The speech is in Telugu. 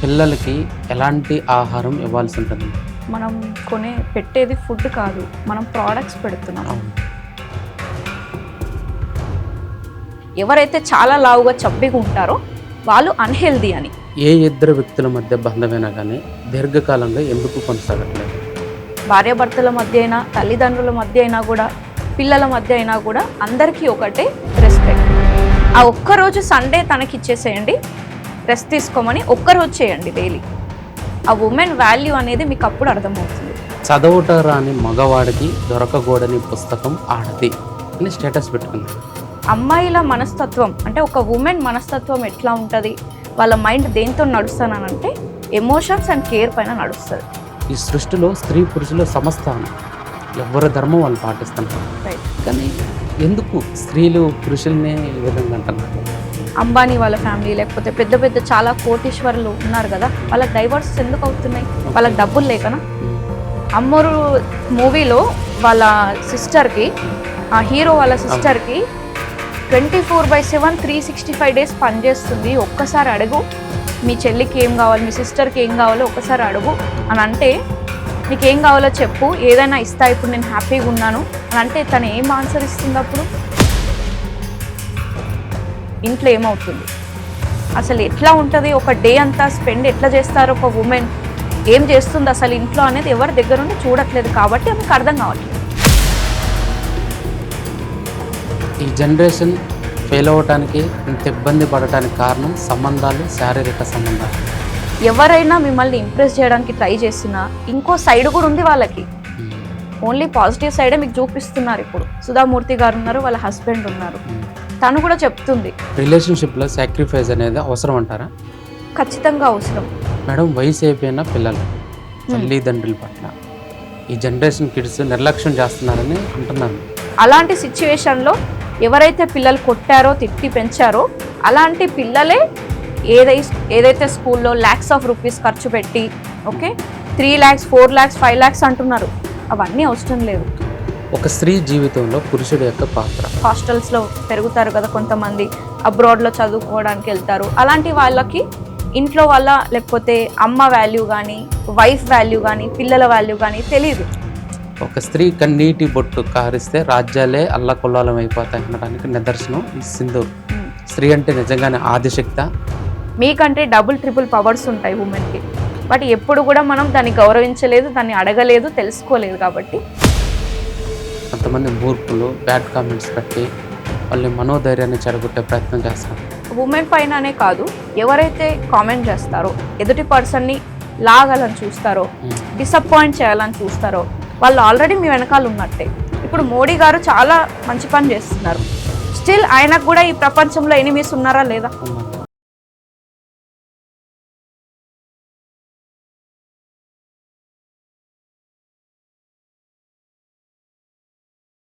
పిల్లలకి ఎలాంటి ఆహారం ఇవ్వాల్సి ఉంటుంది మనం కొనే పెట్టేది ఫుడ్ కాదు. మనం ప్రోడక్ట్స్ పెడుతున్నాం. ఎవరైతే చాలా లావుగా చబ్బిగా ఉంటారో వాళ్ళు అన్హెల్దీ అని. ఏ ఇద్దరు వ్యక్తుల మధ్య బంధమైనా కానీ దీర్ఘకాలంగా ఎందుకు కొనసాగట్లేదు? భార్యాభర్తల మధ్య అయినా తల్లిదండ్రుల మధ్య అయినా కూడా పిల్లల మధ్య అయినా కూడా అందరికీ ఒకటే రెస్పెక్ట్ ఆ ఒక్కరోజు సండే తనకి ఇచ్చేసేయండి రెస్ట్ తీసుకోమని ఒక్కరోజు చేయండి డైలీ ఆ ఉమెన్ వాల్యూ అనేది మీకు అప్పుడు అర్థమవుతుంది. చదవట రాని మగవాడికి దొరకకూడని పుస్తకం ఆడది అని స్టేటస్ పెట్టుకుంది అమ్మాయిల మనస్తత్వం అంటే ఒక ఉమెన్ మనస్తత్వం ఎట్లా ఉంటుంది? వాళ్ళ మైండ్ దేంతో నడుస్తానంటే ఎమోషన్స్ అండ్ కేర్ పైన నడుస్తుంది. ఈ సృష్టిలో స్త్రీ పురుషుల సమస్థానం ఎవరి ధర్మం వాళ్ళు పాటిస్తున్నారు కానీ ఎందుకు స్త్రీలు పురుషుల్ని ఈ విధంగా అంటున్నారు? అంబానీ వాళ్ళ ఫ్యామిలీ లేకపోతే పెద్ద పెద్ద చాలా కోటీశ్వరులు ఉన్నారు కదా వాళ్ళకి డైవర్స్ ఎందుకు అవుతున్నాయి? వాళ్ళకి డబ్బులు లేకనా? అమ్మోరు మూవీలో వాళ్ళ సిస్టర్కి ఆ హీరో వాళ్ళ సిస్టర్కి twenty four by seven three sixty five days పనిచేస్తుంది. ఒక్కసారి అడుగు మీ చెల్లికి ఏం కావాలి మీ సిస్టర్కి ఏం కావాలో ఒక్కసారి అడుగు అని అంటే నీకు ఏం కావాలో చెప్పు ఏదైనా ఇస్తా ఇప్పుడు నేను హ్యాపీగా ఉన్నాను అని అంటే తను ఏం ఆన్సర్ ఇస్తుంది అప్పుడు? ఇంట్లో ఏమవుతుంది? అసలు ఎట్లా ఉంటుంది? ఒక డే అంతా స్పెండ్ ఎట్లా చేస్తారు ఒక ఉమెన్ ఏం చేస్తుంది అసలు ఇంట్లో అనేది ఎవరి దగ్గర ఉండి చూడట్లేదు కాబట్టి ఆమెకు అర్థం కావట్లేదు. ఈ జనరేషన్ ఫెయిల్ అవ్వటానికి ఇంత ఇబ్బంది పడటానికి కారణం సంబంధాలు శారీరక సంబంధాలు. ఎవరైనా మిమ్మల్ని ఇంప్రెస్ చేయడానికి ట్రై చేసినా ఇంకో సైడ్ కూడా ఉంది వాళ్ళకి. ఓన్లీ పాజిటివ్ సైడే మీకు చూపిస్తున్నారు ఇప్పుడు. సుధామూర్తి గారు ఉన్నారు వాళ్ళ హస్బెండ్ ఉన్నారు. తను కూడా చెప్తుంది. రిలేషన్షిప్లో సాక్రిఫైస్ అనేది అవసరం అంటారా? ఖచ్చితంగా అవసరం. మేడం వయసు అయిపోయిన పిల్లలు తల్లిదండ్రుల పట్ల ఈ జనరేషన్ కిడ్స్ నిర్లక్ష్యం చేస్తున్నారని అంటున్నాను అలాంటి సిచ్యువేషన్లో ఎవరైతే పిల్లలు కొట్టారో తిట్టి పెంచారో అలాంటి పిల్లలే ఏదై ఏదైతే స్కూల్లో ల్యాక్స్ ఆఫ్ రూపీస్ ఖర్చు పెట్టి okay three lakhs four lakhs five lakhs అంటున్నారు. అవన్నీ అవసరం లేదు. ఒక స్త్రీ జీవితంలో పురుషుడి యొక్క పాత్ర. హాస్టల్స్లో పెరుగుతారు కదా కొంతమంది అబ్రాడ్లో చదువుకోవడానికి వెళ్తారు. అలాంటి వాళ్ళకి ఇంట్లో వాళ్ళ లేకపోతే అమ్మ వాల్యూ కానీ వైఫ్ వాల్యూ కానీ పిల్లల వాల్యూ కానీ తెలియదు ఒక స్త్రీ కన్నీటి బొట్టు కారిస్తే రాజ్యాలే అల్లకొల్లాలం అయిపోతాయి అనడానికి నిదర్శనం ఈ సింధూర్ స్త్రీ అంటే నిజంగానే ఆదిశక్త. మీకంటే డబుల్ ట్రిపుల్ పవర్స్ ఉంటాయి ఉమెన్కి బట్ ఎప్పుడు కూడా మనం దాన్ని గౌరవించలేదు దాన్ని అడగలేదు తెలుసుకోలేదు కాబట్టి కొంతమంది మూర్ఖులు బ్యాడ్ కామెంట్స్ పెట్టి వాళ్ళని మనోధైర్యాన్ని చెడగొట్టే ప్రయత్నం చేస్తారు. ఉమెన్ పైననే కాదు ఎవరైతే కామెంట్ చేస్తారో ఎదుటి పర్సన్ని లాగాలని చూస్తారో డిసప్పాయింట్ చేయాలని చూస్తారో వాళ్ళు ఆల్రెడీ మీ వెనకాల ఉన్నట్టే. ఇప్పుడు మోడీ గారు చాలా మంచి పని చేస్తున్నారు. స్టిల్ ఆయనకు కూడా ఈ ప్రపంచంలో ఎనిమిస్ ఉన్నారా లేదా.